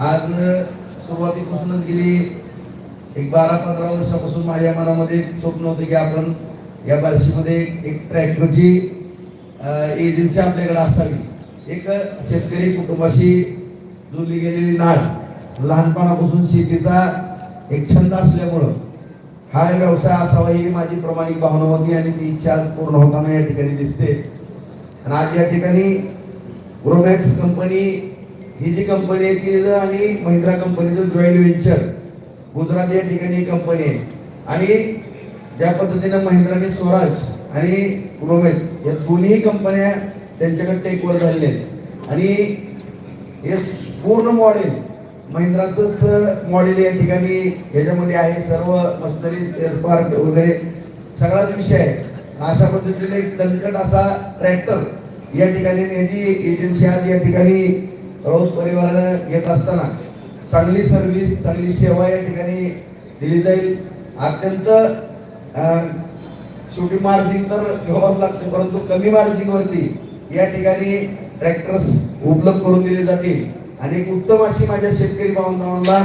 आज सुरुवातीपासूनच गेली. एक बारा पंधरा वर्षापासून माझ्या मनामध्ये स्वप्न होतं की आपण या बार्शीमध्ये एक ट्रॅक्टरची एजन्सी आपल्याकडे असावी. एक शेतकरी कुटुंबाशी जुळली गेलेली नाळ. लहानपणापासून शेतीचा एक छंद असल्यामुळं हा व्यवसाय असावा ही माझी प्रामाणिक भावना होती आणि ती इच्छा आज पूर्ण होताना या ठिकाणी दिसते. आणि आज या ठिकाणी ग्रोमॅक्स कंपनी ही जी कंपनी आहे ती आणि महिंद्रा कंपनीचं जॉईंट व्हेंचर गुजरात या ठिकाणी ही कंपनी आहे. आणि ज्या पद्धतीनं महिंद्राने स्वराज आणि ग्रोमॅक्स या दोन्ही कंपन्या त्यांच्याकडे टेक ओव्हर झालेल्या आहेत. आणि हे पूर्ण मॉडेल महिंद्राचंच मॉडेल या ठिकाणी याच्यामध्ये आहे. सर्व मशिनरी स्पेअर पार्ट वगैरे सगळाच विषय आहे. अशा पद्धतीने एक दणकट असा ट्रॅक्टर या ठिकाणी याची एजन्सी आज या ठिकाणी रोज परिवारानं घेत असताना चांगली सर्व्हिस चांगली सेवा या ठिकाणी दिली जाईल. अत्यंत शेवटी मार्जिन तर घ्यावंच लागते परंतु कमी मार्जिनवरती या ठिकाणी ट्रॅक्टर्स उपलब्ध करून दिले जातील. आणि एक उत्तम अशी माझ्या शेतकरी बांधवांना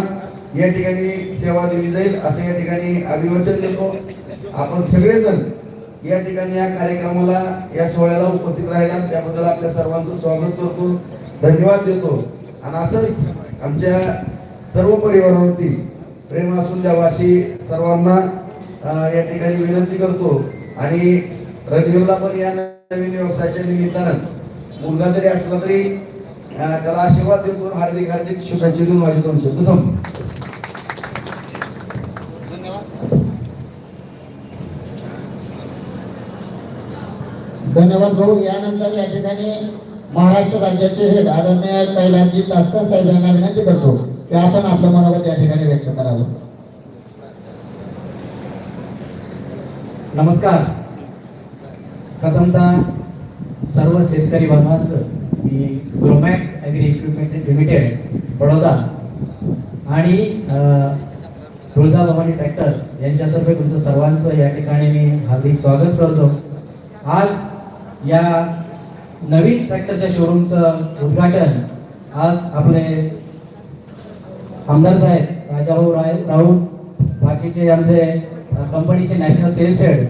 या ठिकाणी सेवा दिली जाईल असं या ठिकाणी अभिवचन देतो. आपण सगळेजण या ठिकाणी या कार्यक्रमाला या सोहळ्याला उपस्थित राहिला. त्याबद्दल आपल्या सर्वांचं स्वागत करतो. धन्यवाद देतो. आणि असंच आमच्या सर्व परिवारावरती प्रेम असून द्यावा अशी सर्वांना या ठिकाणी विनंती करतो. आणि रणवीरला पण या नवीन व्यवसायाच्या निमित्तानं मुलगा जरी असला तरी त्याला आशीर्वाद देतो हार्दिक हार्दिक शुभेच्छा देऊन माझे दोन शब्द संपतो धन्यवाद भाऊ. यानंतर या ठिकाणी महाराष्ट्र राज्याचे हे आदरणीय कैलासजी तासकर साहेब यांना विनंती करतो की आपण आपलं मनोगत या ठिकाणी व्यक्त करावं. नमस्कार. प्रथमतः सर्व शेतकरी बांधवांचं मी Gromax agri equipment limited Baroda आणि अ, तुळजाभवानी ट्रॅक्टर्स यांच्यातर्फे तुमचं सर्वांचं या ठिकाणी मी हार्दिक स्वागत करतो. आज या नवीन ट्रॅक्टरच्या शोरूमचं उद्घाटन आज आपले आमदार साहेब राजाभाऊ राय राऊत बाकीचे आमचे कंपनीचे national sales head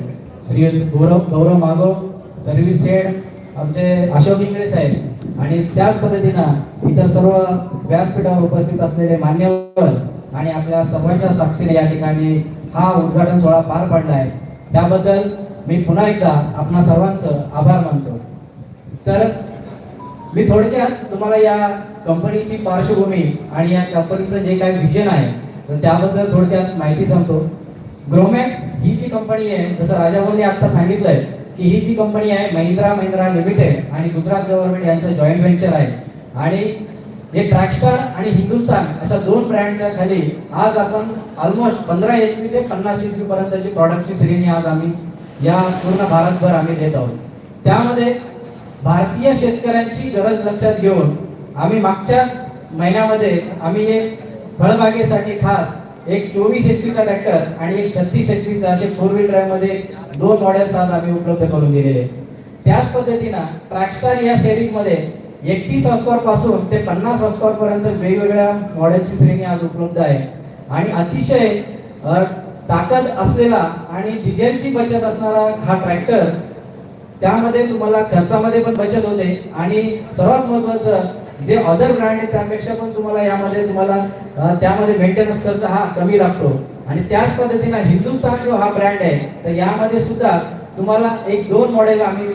Shri Gaurav Gaurav मागव सर्व्हिस हेड आमचे अशोक इंगळे साहेब आणि त्याच पद्धतीनं इतर सर्व व्यासपीठावर उपस्थित असलेले मान्यवर आणि आपल्या समोरच्या साक्षीने या ठिकाणी हा उद्घाटन सोहळा पार पडला आहे. त्याबद्दल मी पुन्हा एकदा आपणा सर्वांचं आभार मानतो. तर मी थोडक्यात तुम्हाला या कंपनीची पार्श्वभूमी आणि या कंपनीचं जे काही विजन आहे तर त्याबद्दल थोडक्यात माहिती सांगतो. ग्रोमॅक्स ही जी कंपनी आहे जसं राजाभाऊंनी आता सांगितलंय की ही जी कंपनी आहे महिंद्रा महिंद्रा लिमिटेड आणि गुजरात गव्हर्नमेंट यांचं जॉईंट व्हेंचर आहे. आणि हे ट्रॅक्स्टार आणि हिंदुस्तान अशा दोन ब्रँडच्या खाली आज आपण ऑलमोस्ट पंधरा एच पी ते पन्नास एच पी पर्यंतची प्रॉडक्टची श्रेणी आज आम्ही या पूर्ण भारतभर आम्ही देत आहोत. त्यामध्ये भारतीय शेतकऱ्यांची गरज लक्षात घेऊन आम्ही मागच्याच महिन्यामध्ये आम्ही एक फळबागेसाठी खास एक चोवीस एच पीचा ट्रॅक्टर आणि एक छत्तीस एच पीचा असे फोर व्हील ड्राईव्हमध्ये दोन मॉडेल्स आज आम्ही उपलब्ध करून दिलेले. त्याच पद्धतीनं ट्रॅक्स्टार या सिरीजमध्ये एकतीस हॉर्सपॉवर पासून ते पन्नास हॉर्सपॉवर पर्यंत वेगवेगळ्या मॉडेलची श्रेणी आज उपलब्ध आहे. आणि अतिशय ताकद असलेला आणि डिझेलची बचत असणारा हा ट्रॅक्टर त्यामध्ये तुम्हाला खर्चामध्ये पण बचत होते. आणि सर्वात महत्वाचं जे अदर ब्रँड आहे त्यापेक्षा पण तुम्हाला यामध्ये तुम्हाला त्यामध्ये मेंटेनन्स खर्च हा कमी लागतो. आणि त्याच पद्धतीनं हिंदुस्थान जो हा ब्रँड आहे तर यामध्ये सुद्धा तुम्हाला एक दोन मॉडेल आम्ही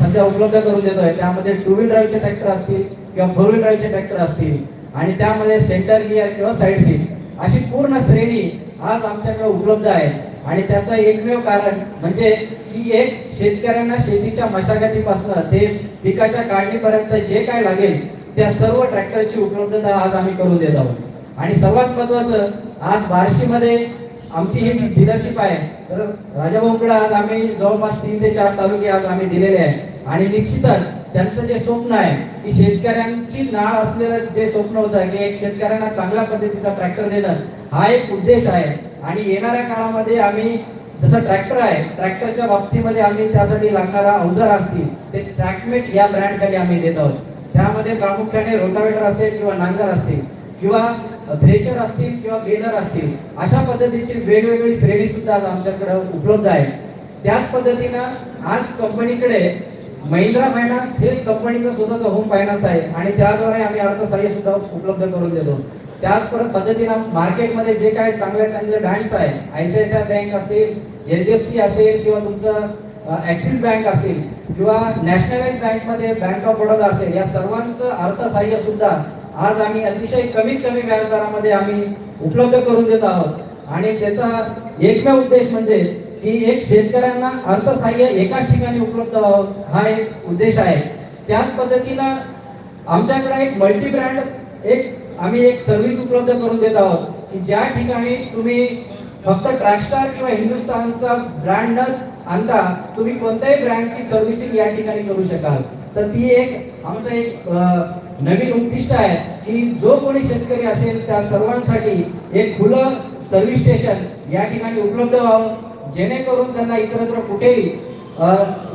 सध्या उपलब्ध करून देतोय. त्यामध्ये टू व्हील ड्राईव्हचे ट्रॅक्टर असतील किंवा फोर व्हील ड्राईव्हचे ट्रॅक्टर असतील. आणि त्यामध्ये सेंटर गिअर किंवा साईड सीट अशी पूर्ण श्रेणी आज आमच्याकडे उपलब्ध आहे. आणि त्याचं एकमेव कारण म्हणजे की एक शेतकऱ्यांना शेतीच्या मशागतीपासून ते पिकाच्या काढणीपर्यंत जे काय लागेल त्या सर्व ट्रॅक्टरची उपलब्धता आज आम्ही करून देत आहोत. आणि सर्वात महत्वाचं आज बार्शीमध्ये आमची ही डीलरशिप आहे. तर राजाभाऊकडे आज आम्ही जवळपास तीन ते चार तालुके आज आम्ही दिलेले आहे आणि निश्चितच त्यांचं जे स्वप्न आहे की शेतकऱ्यांची नाळ असलेलं जे स्वप्न होतं की एक शेतकऱ्यांना चांगल्या पद्धतीचा ट्रॅक्टर देणं हा एक उद्देश आहे. आणि येणाऱ्या काळामध्ये आम्ही जसं ट्रॅक्टर आहे ट्रॅक्टरच्या बाबतीमध्ये आम्ही त्यासाठी लागणारा अवजार असतील ते ट्रॅकमेट या ब्रँड खाली आम्ही देत आहोत. त्यामध्ये प्रामुख्याने रोटावेटर असेल किंवा नांगर असतील किंवा थ्रेशर असतील किंवा बेलर असतील अशा पद्धतीची वेगवेगळी श्रेणी सुद्धा आज आमच्याकडे उपलब्ध आहे त्याच पद्धतीनं आज कंपनीकडे महिंद्रा फायनान्स हे कंपनीचं स्वतःचं होम फायनान्स आहे आणि त्याद्वारे आम्ही अर्थसहाय्य सुद्धा उपलब्ध करून देतो. त्याच पद्धतीनं मार्केटमध्ये जे काही चांगले चांगले बँक्स आहे आयसीआयसीआय बँक असेल एच डी एफ सी असेल किंवा तुमचं ऍक्सिस बँक असेल किंवा नॅशनलाइज बँकमध्ये बँक ऑफ बडोदा असेल या सर्वांचं अर्थसहाय्य सुद्धा आज आम्ही अतिशय कमीत कमी व्याजदरामध्ये आम्ही उपलब्ध करून देत आहोत. आणि त्याचा एकमेव उद्देश म्हणजे की एक शेतकऱ्यांना अर्थसहाय्य एकाच ठिकाणी उपलब्ध व्हावं हा एक उद्देश आहे. त्याच पद्धतीनं आमच्याकडे एक मल्टी ब्रँड एक आम्ही एक सर्व्हिस उपलब्ध करून देत आहोत की ज्या ठिकाणी तुम्ही फक्त ट्रॅकस्टार किंवा हिंदुस्थानचा ब्रँड न आणता तुम्ही कोणत्याही ब्रँडची सर्व्हिसिंग या ठिकाणी करू शकाल. तर ती एक आमचं एक नवीन उद्दिष्ट आहे की जो कोणी शेतकरी असेल त्या सर्वांसाठी एक खुलं सर्व्हिस स्टेशन या ठिकाणी उपलब्ध व्हावं जेणेकरून त्यांना इतरत्र कुठेही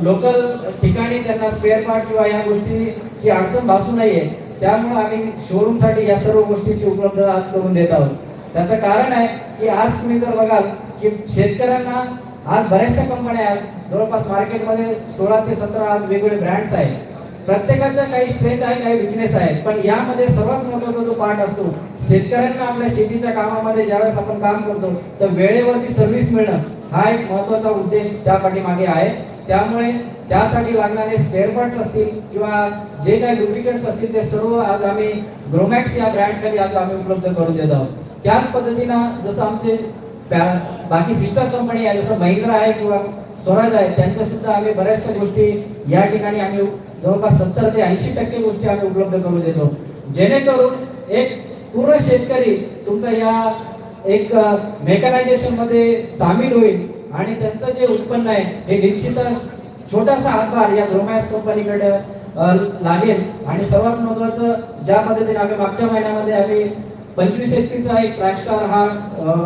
लोकल ठिकाणी त्यांना स्पेअर पार्ट किंवा या गोष्टीची अडचण भासू नये. त्यामुळे आम्ही शोरूमसाठी या सर्व गोष्टीची उपलब्ध आज करून देत आहोत. त्याचं कारण आहे की आज तुम्ही जर बघाल की शेतकऱ्यांना आज बऱ्याचशा कंपन्या आहेत. जवळपास मार्केटमध्ये सोळा ते सतरा आज वेगवेगळे ब्रँड्स आहेत. प्रत्येकाच्या काही स्ट्रेंथ आहे काही विकनेस आहे पण यामध्ये सर्वात महत्त्वाचा जो पार्ट असतो शेतकऱ्यांना आपल्या शेतीच्या कामामध्ये ज्यावेळेस आपण काम करतो तर वेळेवरती सर्व्हिस मिळणं हा एक महत्त्वाचा उद्देश त्या पाठीमागे आहे. त्यामुळे त्यासाठी लागणारे स्पेअर पार्ट्स असतील किंवा जे काही डुप्लिकेट्स असतील ते सर्व आज आम्ही ग्रोमॅक्स या ब्रँडखाली आज आम्ही उपलब्ध करून देत आहोत. त्याच पद्धतीनं जसं आमचे पॅ- बाकी सिस्टर कंपनी आहे जसं महिंद्रा आहे किंवा स्वराज आहे त्यांच्या सुद्धा आम्ही बऱ्याचशा गोष्टी या ठिकाणी आम्ही जवळपास सत्तर ते ऐंशी टक्के गोष्टी आम्ही उपलब्ध करून देतो. जेणेकरून एक पूर्ण शेतकरी तुमचा या एक मेकनायझेशनमध्ये सामील होईल आणि त्यांचं जे उत्पन्न आहे हे निश्चितच छोटासा हातभार या ग्रोमॅक्स कंपनीकडे लागेल. आणि सर्वात महत्वाचं ज्या पद्धतीने आम्ही मागच्या महिन्यामध्ये आम्ही पंचवीस एसटीचा एक ट्रॅकस्टार हा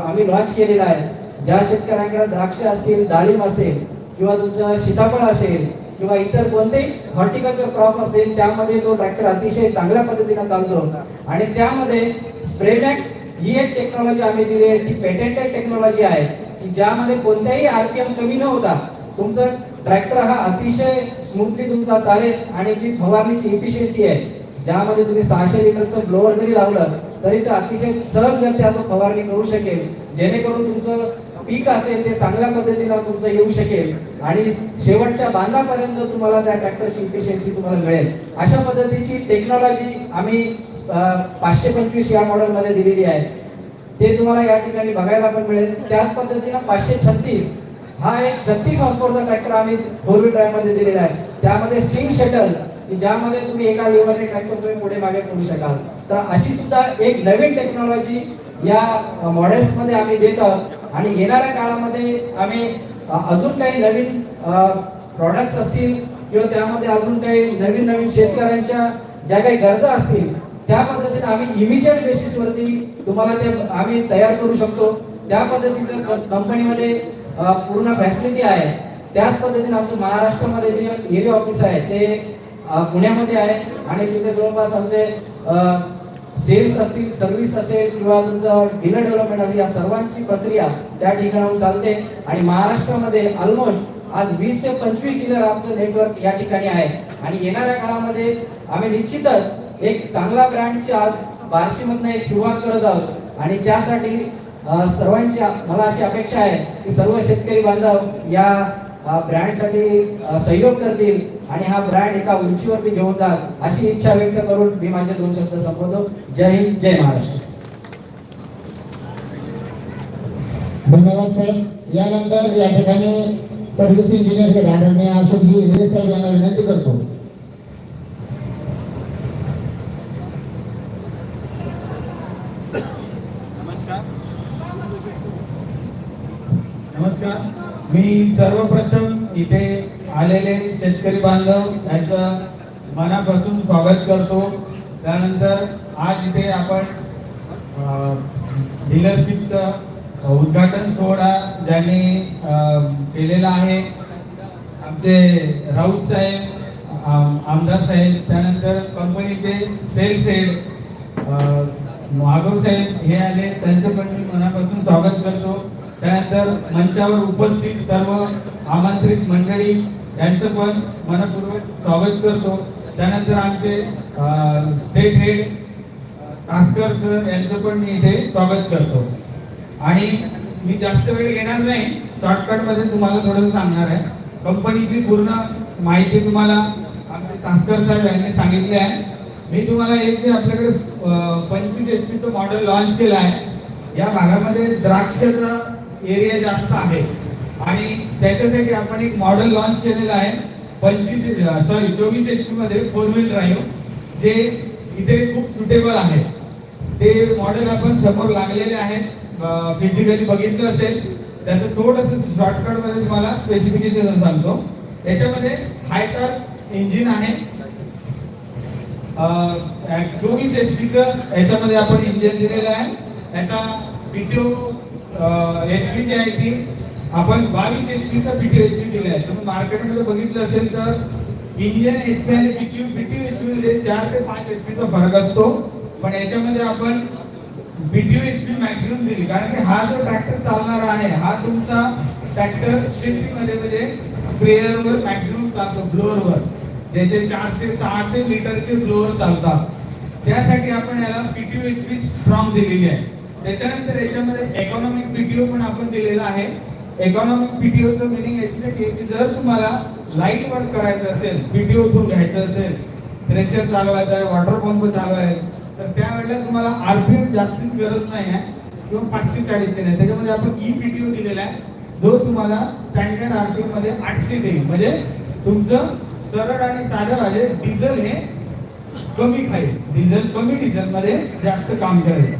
आम्ही लॉन्च केलेला आहे. ज्या शेतकऱ्यांकडे द्राक्ष असतील डाळिंब असेल किंवा तुमचं सीताफळ असेल किंवा इतर कोणतेही हॉर्टिकल्चर क्रॉप असेल त्यामध्ये तो ट्रॅक्टर अतिशय चांगल्या पद्धतीने चालतो. आणि त्यामध्ये स्प्रेमॅक्स ही एक टेक्नॉलॉजी आम्ही दिली आहे. ती पेटेंटेड टेक्नॉलॉजी आहे की ज्यामध्ये कोणत्याही आरपीएम कमी न होता तुमचं ट्रॅक्टर हा अतिशय स्मूथली तुमचा चालेल आणि जी फवारणीची इफिशियन्सी आहे ज्यामध्ये तुम्ही सहाशे लिटरचं ब्लोअर जरी लावलं तरी तो अतिशय सहजगत्या तो फवारणी करू शकेल. जेणेकरून तुमचं पीक असेल ते चांगल्या पद्धतीनं तुमचं येऊ शकेल. आणि शेवटच्या बांधापर्यंत तुम्हाला त्या ट्रॅक्टरची इफिशियन्सी तुम्हाला मिळेल. अशा पद्धतीची टेक्नॉलॉजी आम्ही पाचशे पंचवीस या मॉडेलमध्ये दिलेली आहे. ते तुम्हाला या ठिकाणी बघायला पण मिळेल. त्याच पद्धतीनं पाचशे छत्तीस हा एक छत्तीस हॉर्सपॉवरचा ट्रॅक्टर आम्ही फोर व्हील ड्राईव्हमध्ये दिलेला आहे. त्यामध्ये सिंग शटल की ज्यामध्ये तुम्ही एका लेवलने ट्रॅक्टर तुम्ही पुढे मागे करू शकाल. तर अशी सुद्धा एक नवीन टेक्नॉलॉजी या मॉडेल्समध्ये आम्ही देत आहोत. आणि येणाऱ्या काळामध्ये आम्ही अजून काही नवीन प्रॉडक्ट्स असतील किंवा त्यामध्ये अजून काही नवीन नवीन शेतकऱ्यांच्या ज्या काही गरजा असतील त्या पद्धतीने आम्ही इमिजिएट बेसिसवरती तुम्हाला ते आम्ही तयार करू शकतो. त्या पद्धतीचं क- कंपनीमध्ये पूर्ण फॅसिलिटी आहे. त्याच पद्धतीने आमचं महाराष्ट्रामध्ये जे एरिया ऑफिस आहे ते पुण्यामध्ये आहे. आणि तिथे जवळपास आमचे सेल्स असतील सर्व्हिस असेल किंवा तुमचं डीलर डेव्हलपमेंट असेल या सर्वांची प्रक्रिया त्या ठिकाणाहून चालते. आणि महाराष्ट्रामध्ये ऑलमोस्ट आज वीस ते पंचवीस डीलर आमचं नेटवर्क या ठिकाणी आहे. आणि येणाऱ्या काळामध्ये आम्ही निश्चितच एक चांगला ब्रँडची आज बार्शीमधनं एक सुरुवात करत आहोत. आणि त्यासाठी सर्वांच्या मला अशी अपेक्षा आहे की सर्व शेतकरी बांधव या ब्रँडसाठी सहयोग करतील आणि हा ब्रँड एका उंचीवरती घेऊन जात अशी इच्छा व्यक्त करून मी माझे दोन शब्द संपवतो. जय हिंद जय महाराष्ट्र. धन्यवाद साहेब. यानंतर या ठिकाणी सर्व्हिस इंजिनियर आदरणीय अशोकजी हिरे साहेब यांना विनंती करतो नमस्कार नमस्कार मी सर्वप्रथम इथे आलेले शेतकरी बांधव यांचं मनापासून स्वागत करतो. त्यानंतर आज इथे आपण डीलरशिपचं उद्घाटन सोहळा ज्यांनी केलेला आहे. आमचे राऊत साहेब आम- आमदार साहेब त्यानंतर कंपनीचे सेल्स हेड महागव साहेब हे आले. त्यांचं पण मी मनापासून स्वागत करतो. त्यानंतर मंचावर उपस्थित सर्व आमंत्रित मंडळी यांचं पण मनपूर्वक स्वागत करतो. त्यानंतर आमचे स्टेट हेड कास्कर सर यांचं पण मी इथे स्वागत करतो. आणि मी जास्त वेळ घेणार नाही शॉर्टकटमध्ये तुम्हाला थोडंसं सांगणार आहे. कंपनीची पूर्ण माहिती तुम्हाला आमचे तास्कर साहेब यांनी सांगितले आहे. मी तुम्हाला एक जे आपल्याकडे पंचवीस एच पीचं मॉडेल लॉन्च केलं आहे या भागामध्ये द्राक्षाचा एरिया जास्त आहे. आणि त्याच्यासाठी आपण एक मॉडेल लॉन्च केलेलं आहे. पंचवीस सॉरी चोवीस एच पी मध्ये फोर व्हील ड्राईव्ह जे इथे खूप सुटेबल आहे. ते मॉडेल आपण समोर लागलेले आहेत. फिजिकली बघितलं असेल. त्याचं थोडस शॉर्टकटमध्ये तुम्हाला स्पेसिफिकेशन सांगतो. त्याच्यामध्ये हाय टॉर्क इंजिन आहे. चोवीस एच पीचं याच्यामध्ये आपण इंजिन दिलेलं आहे. त्याचा पीटीओ एच पी जे आहे ती आपण बावीस एच पीचा टी एच पी दिला आहे. तुम्ही मार्केटमध्ये बघितलं असेल तर इंडियन एच पी आणि पीटीओ पीटीओ एच पी मध्ये चार ते पाच एच पीचा फरक असतो. पण याच्यामध्ये आपण बीटीओ एच पी मॅक्झिमम दिली. कारण की हा जो ट्रॅक्टर चालणार आहे हा तुमचा ट्रॅक्टर शेतीमध्ये म्हणजे स्प्रेअरवर मॅक्झिमम चालतो ब्लोअरवर ज्याचे चारशे सहाशे लिटरचे ब्लोअर चालतात. त्यासाठी आपण याला पीटीओ एच पी स्ट्रॉंग दिलेली आहे. त्याच्यानंतर याच्यामध्ये इकॉनॉमिक पीटीओ पण आपण दिलेला आहे. इकॉनॉमिक पीटीओचं मिनिंग याच्यासाठी आहे की जर तुम्हाला लाइट वर्क करायचं असेल पीटीओ थ्रू घ्यायचं असेल थ्रेशर चालवायचं आहे वॉटर पंप चालवायचा तर त्यावेळेला तुम्हाला आरपीएम जास्तीच गरज नाही आहे. किंवा पाचशे चाळीसचे नाही. त्याच्यामध्ये आपण ई पीटीओ दिलेला आहे. जो तुम्हाला स्टँडर्ड आरपीएममध्ये आठशे देईल. म्हणजे तुमचं सरळ आणि साधं म्हणजे डिझेल हे कमी खाईल. डिझेल कमी डिझेल मध्ये जास्त काम करेल.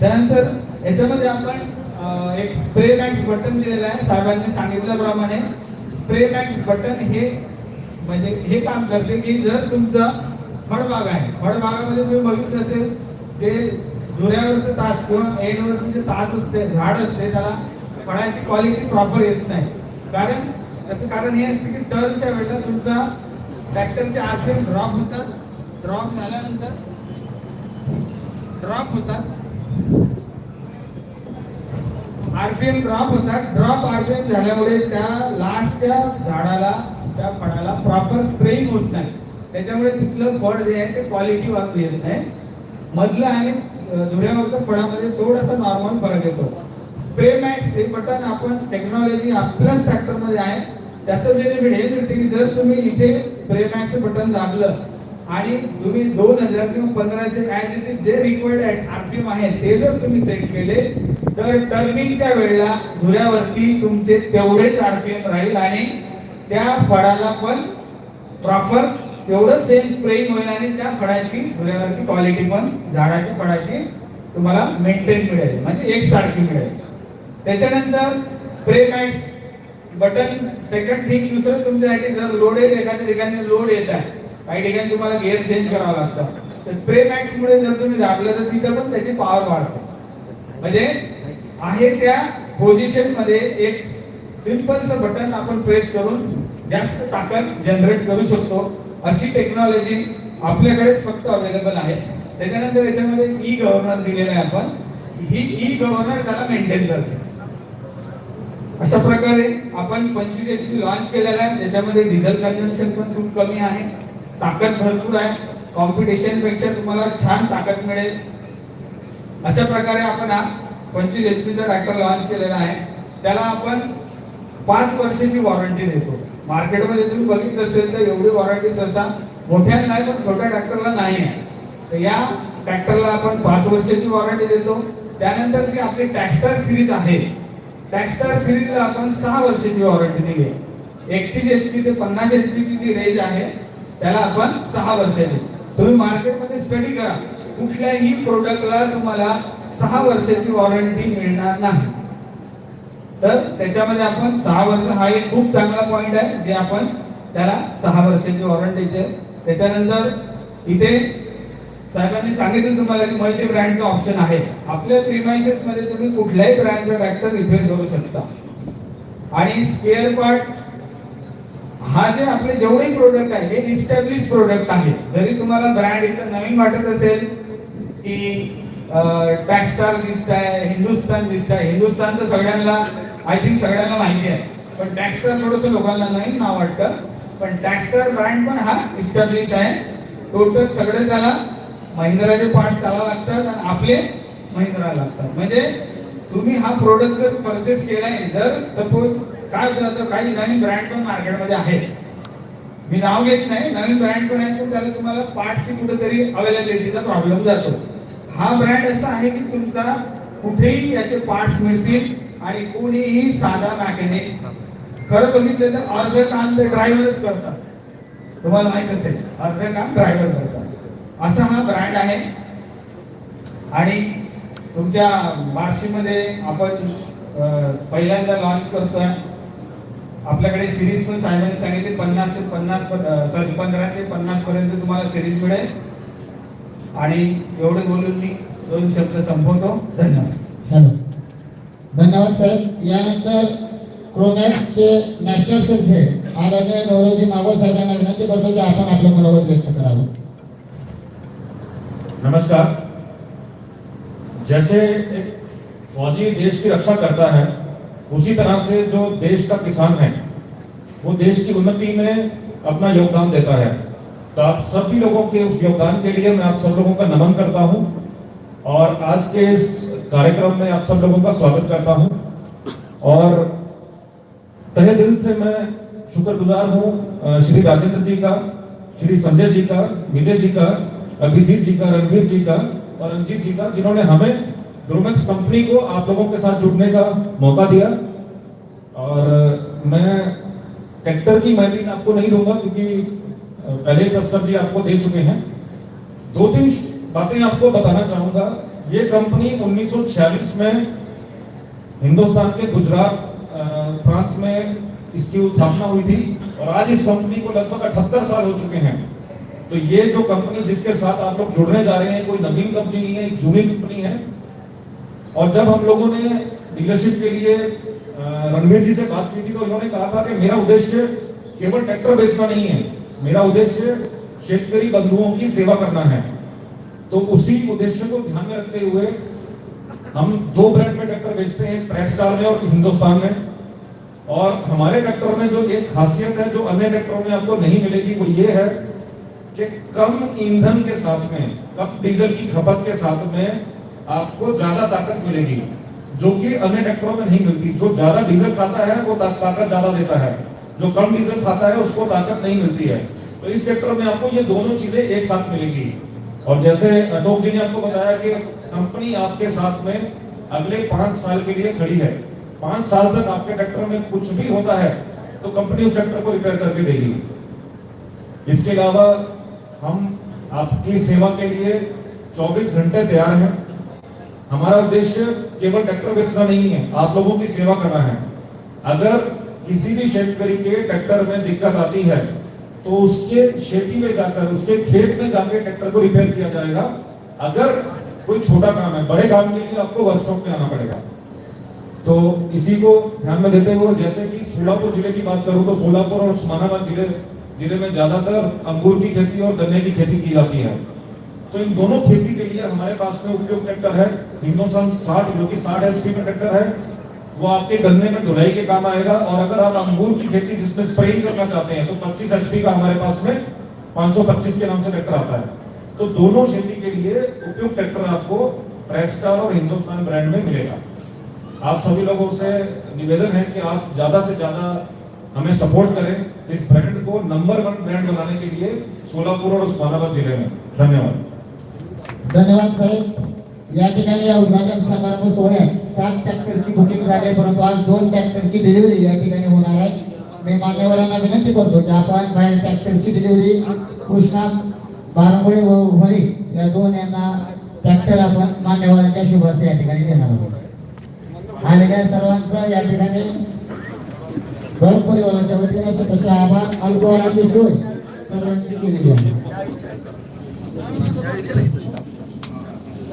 त्यानंतर याच्यामध्ये आपण एक स्प्रे मॅक्स बटन दिलेलं आहे. साहेबांनी सांगितल्याप्रमाणे स्प्रे मॅक्स बटन हे म्हणजे हे काम करते की जर तुमचा फळबाग आहे फळबागामध्ये तुम्ही बघितलं असेल जे धुऱ्यावरचे तास किंवा एनवरचे जे तास असते झाड असते त्याला फळाची क्वालिटी प्रॉपर येत नाही. कारण त्याचं कारण हे असते की टर्नच्या वेळेला तुमचा ट्रॅक्टरचे आरपीएम ड्रॉप होतात. ड्रॉप झाल्यानंतर ड्रॉप होतात. आरपीएम ड्रॉप होतात. ड्रॉप आरपीएम झाल्यामुळे त्या लास्टच्या झाडाला त्या फळाला प्रॉपर स्प्रेइंग होत नाही. त्याच्यामुळे तिथलं फळ जे आहे ते क्वालिटी वाचू येत नाही. मधलं आणि धुऱ्यावरच्या फळामध्ये थोडासा नॉर्मल फरक येतो. स्प्रे मॅक्स हे बटन आपण टेक्नॉलॉजी आपल्याच ट्रॅक्टरमध्ये आहे. त्याचं बेनिफिट हे मिळते की जर तुम्ही इथे स्प्रे मॅक्स बटन दाबलं आणि तुम्ही दोन हजार किंवा पंधराशे काय इट जे रिक्वायर्ड आरपीएम आहे ते जर तुम्ही सेट केले तर टर्निंगच्या वेळेला धुऱ्यावरती तुमचे तेवढेच आरपीएम राहील आणि त्या फळाला पण प्रॉपर तेवढं सेम स्प्रेइंग होईल आणि त्या फळाची धुऱ्यावरची क्वालिटी पण झाडाची फळाची तुम्हाला मेंटेन मिळेल. म्हणजे एकसारखी मिळेल. त्याच्यानंतर spray max button second thing दुसरं तुमच्यासाठी जर लोड येईल एखाद्या ठिकाणी लोड येत आहे काही ठिकाणी तुम्हाला गेअर चेंज करावं लागतं. तर स्प्रे मॅक्स मुळे जर तुम्ही दाबलं तर तिथं पण त्याची पॉवर वाढते. म्हणजे आहे त्या पोझिशनमध्ये एक सिंपलचं बटन आपण प्रेस करून जास्त ताकद जनरेट करू शकतो. अशी टेक्नॉलॉजी आपल्याकडेच फक्त अवेलेबल आहे. त्याच्यानंतर याच्यामध्ये ई गव्हर्नर दिलेलं आहे आपण. ही ई गव्हर्नर त्याला मेंटेन करते. अशा प्रकारे आपण पंचवीस एस लॉन्च केलेला आहे. त्याच्यामध्ये डिझेल कन्झम्पशन पण खूप कमी आहे. ताकद भरपूर आहे. कॉम्पिटिशनपेक्षा तुम्हाला छान ताकद मिळेल. अशा प्रकारे आपण हा पंचवीस एच पीचा ट्रॅक्टर लॉन्च केलेला आहे. त्याला आपण पाच वर्षाची वॉरंटी देतो. मार्केटमध्ये तुम्ही बघितलं असेल तर एवढी वॉरंटी सहसा मोठ्या नाही पण छोट्या ट्रॅक्टरला नाही आहे. तर या ट्रॅक्टरला आपण पाच वर्षाची वॉरंटी देतो. त्यानंतर जी आपली टॅक्स्टार सिरीज आहे टॅक्स्टार सिरीजला आपण सहा वर्षाची वॉरंटी दिली आहे. एकतीस एच पी ते पन्नास एच पीची जी रेंज आहे त्याला आपण सहा वर्षाने तुम्ही मार्केटमध्ये स्टडी करा. कुठल्याही प्रोडक्टला तुम्हाला सहा वर्षाची वॉरंटी मिळणार नाही. तर त्याच्यामध्ये आपण सहा वर्ष हा एक खूप चांगला पॉइंट आहे जे आपण त्याला सहा वर्षाची वॉरंटी देते. त्याच्यानंतर इथे साहेबांनी सांगितलं तुम्हाला की मल्टी ब्रँडचं ऑप्शन आहे. आपल्या प्रिमायसेस मध्ये तुम्ही कुठल्याही ब्रँडचा ट्रॅक्टर रिपेअर करू शकता. आणि स्पेअर पार्ट हा जे आपले जेवढे प्रोडक्ट आहे हे इस्टॅब्लिश प्रोडक्ट आहे. जरी तुम्हाला ब्रँड इथं नवीन वाटत असेल की टॅक्सटार दिसत आहे हिंदुस्तान दिसत आहे हिंदुस्तान तर सगळ्यांना आय थिंक सगळ्यांना माहिती आहे. पण टॅक्सटार थोडंसं लोकांना नाही नाव वाटतं. पण टॅक्सटार ब्रँड पण हा इस्टॅब्लिश आहे. टोटल सगळे त्याला महिंद्राचे पार्ट्स त्याला लागतात आणि आपले महिंद्रा लागतात. म्हणजे तुम्ही हा प्रोडक्ट जर परचेस केलाय जर सपोज काय होतं काही नवीन ब्रँड पण मार्केटमध्ये आहे मी नाव घेत नाही नवीन ब्रँड पण आहे तर त्याला तुम्हाला पार्टची कुठेतरी अवेलेबिलिटीचा प्रॉब्लेम जातो. हा ब्रँड असा आहे की तुमचा कुठेही याचे पार्ट्स मिळतील आणि कोणीही साधा मॅकॅनिक खरं बघितलं तर अर्ध काम ते ड्रायव्हरच करतात. तुम्हाला माहीत असेल अर्ध काम ड्रायव्हर करतात. असा हा ब्रँड आहे. आणि तुमच्या बार्शीमध्ये आपण पहिल्यांदा लॉन्च करतोय. आपल्याकडे सिरीज पण साहेबांनी सांगितले पन्नास ते पन्नास सॉरी पंधरा ते पन्नास पर्यंत तुम्हाला सिरीज मिळेल. आणि एवढे बोलून मी दोन शब्द संपवतो. धन्यवाद. हॅलो. धन्यवाद साहेब यानंतर क्रोमॅक्सचे नॅशनल सेल्स हेड आदरणीय गौरवजी मागो साहेबांना विनंती करतो की आपण आपलं मनोगत व्यक्त करावं. नमस्कार. जैसे एक फौजी देश की रक्षा करता है उसी तरह से जो देश का किसान है, वो देश की उन्नति में अपना योगदान देता है। तो आप सभी लोगों के उस योगदान के लिए मैं आप सब लोगों का नमन करता हूँ और आज के इस कार्यक्रम में आप सब लोगों का स्वागत करता हूँ। और तहे दिल से मैं शुक्रगुजार हूँ श्री राजेंद्र जी का, श्री संजय जी का, विजय जी का, अभिजीत जी का, रणवीर जी का और रंजीत जी का, जिन्होंने हमें ग्रोमेक्स कंपनी को आप लोगों के साथ जुड़ने का मौका दिया। और मैं ट्रैक्टर की मैंने आपको नहीं दूँगा क्योंकि पहले तस्कर जी आपको दे चुके हैं। दो तीन बातें आपको बताना चाहूँगा। ये कंपनी 1946 में हिंदुस्तान के गुजरात प्रांत में इसकी स्थापना हुई थी और आज इस कंपनी को लगभग अठहत्तर साल हो चुके हैं। तो ये जो कंपनी जिसके साथ आप लोग जुड़ने जा रहे हैं, कोई नवीन कंपनी नहीं है, एक जूनी कंपनी है। और जब हम लोगों ने डीलरशिप के लिए रणवीर जी से बात की थी तो इन्होंने कहा था कि मेरा उद्देश्य केवल ट्रैक्टर बेचना नहीं है, मेरा उद्देश्य शेतकरी बंधुओं की सेवा करना है। तो उसी उद्देश्य को ध्यान में रखते हुए हम दो ब्रांड में ट्रैक्टर बेचते हैं ट्रैक्स्टार में और हिंदुस्तान में। और हमारे ट्रैक्टर में जो एक खासियत है, जो अन्य ट्रैक्टरों में आपको नहीं मिलेगी, वो ये है कि कम ईंधन के साथ में, कम डीजल की खपत के साथ में आपको ज़्यादा ताकत मिलेगी। जो कि अन्य ट्रैक्टरों में नहीं मिलती। जो ज़्यादा डीजल खाता है, वो ताकत ज़्यादा देता है। जो कम डीजल खाता है, उसको ताकत नहीं मिलती है। तो इस ट्रैक्टर में आपको ये दोनों चीज़ें एक साथ मिलेंगी। और जैसे अशोक जी ने आपको बताया कि कंपनी आपके साथ में अगले पाँच साल के लिए खड़ी है। पाँच साल तक आपके ट्रैक्टर में कुछ भी होता है तो कंपनी उस ट्रैक्टर को रिपेयर करके देगी। इसके अलावा हम आपकी सेवा के लिए 24 घंटे तैयार हैं। हमारा उद्देश्य केवल ट्रैक्टर बेचना नहीं है, आप लोगों की सेवा करना है। अगर किसी भी शेतकरी के ट्रैक्टर में दिक्कत आती है तो उसके खेती में जाकर, उसके खेत में जाकर ट्रैक्टर को रिपेयर किया जाएगा। अगर कोई छोटा काम है, बड़े काम के लिए आपको वर्कशॉप में आना पड़ेगा। तो इसी को ध्यान में देते हुए, जैसे कि सोलापुर ज़िले की बात करूँ तो सोलापुर और उस्मानाबाद ज़िले ज़िले में ज़्यादातर अंगूर की खेती और गन्ने की खेती की जाती है। तो इन दोनों खेती के लिए हमारे पास में उपयोग ट्रैक्टर है। हिंदुस्तान साठ, जो कि साठ एचपी का ट्रैक्टर है, वो आपके गन्ने में धुलाई के काम आएगा। और अगर आप अंगूर की खेती जिसमें स्प्रेइंग करना चाहते हैं तो 25 एचपी का हमारे पास में 525 के नाम से ट्रैक्टर आता है। तो दोनों खेती के लिए उपयुक्त ट्रैक्टर आपको ट्रैक्स्टार और हिंदुस्तान ब्रांड में मिलेगा। आप सभी लोगों से निवेदन है कि आप ज़्यादा से ज़्यादा हमें सपोर्ट करें इस ब्रांड को नंबर वन ब्रांड बनाने के लिए सोलापुर और उस्मानाबाद ज़िले में। धन्यवाद। धन्यवाद साहेब. या ठिकाणी या उद्घाटन समारंभ सोहळ्यात सात ट्रॅक्टरची बुकिंग झाली आहे, परंतु आज दोन ट्रॅक्टरची डिलिव्हरी या ठिकाणी होणार आहे. मी मान्यवरांना विनंती करतो की आपण बाहेर ट्रॅक्टरची डिलिव्हरी कृष्णा बारंगुळे व हरी या दोन यांना ट्रॅक्टर आपण मान्यवरांच्या शुभास्ते या ठिकाणी देणार आहोत. आलेल्या सर्वांचं या ठिकाणी घर परिवाराच्या वतीने स्वतःचे आभार. अल्पवराची सोय सर्वांची केलेली आहे.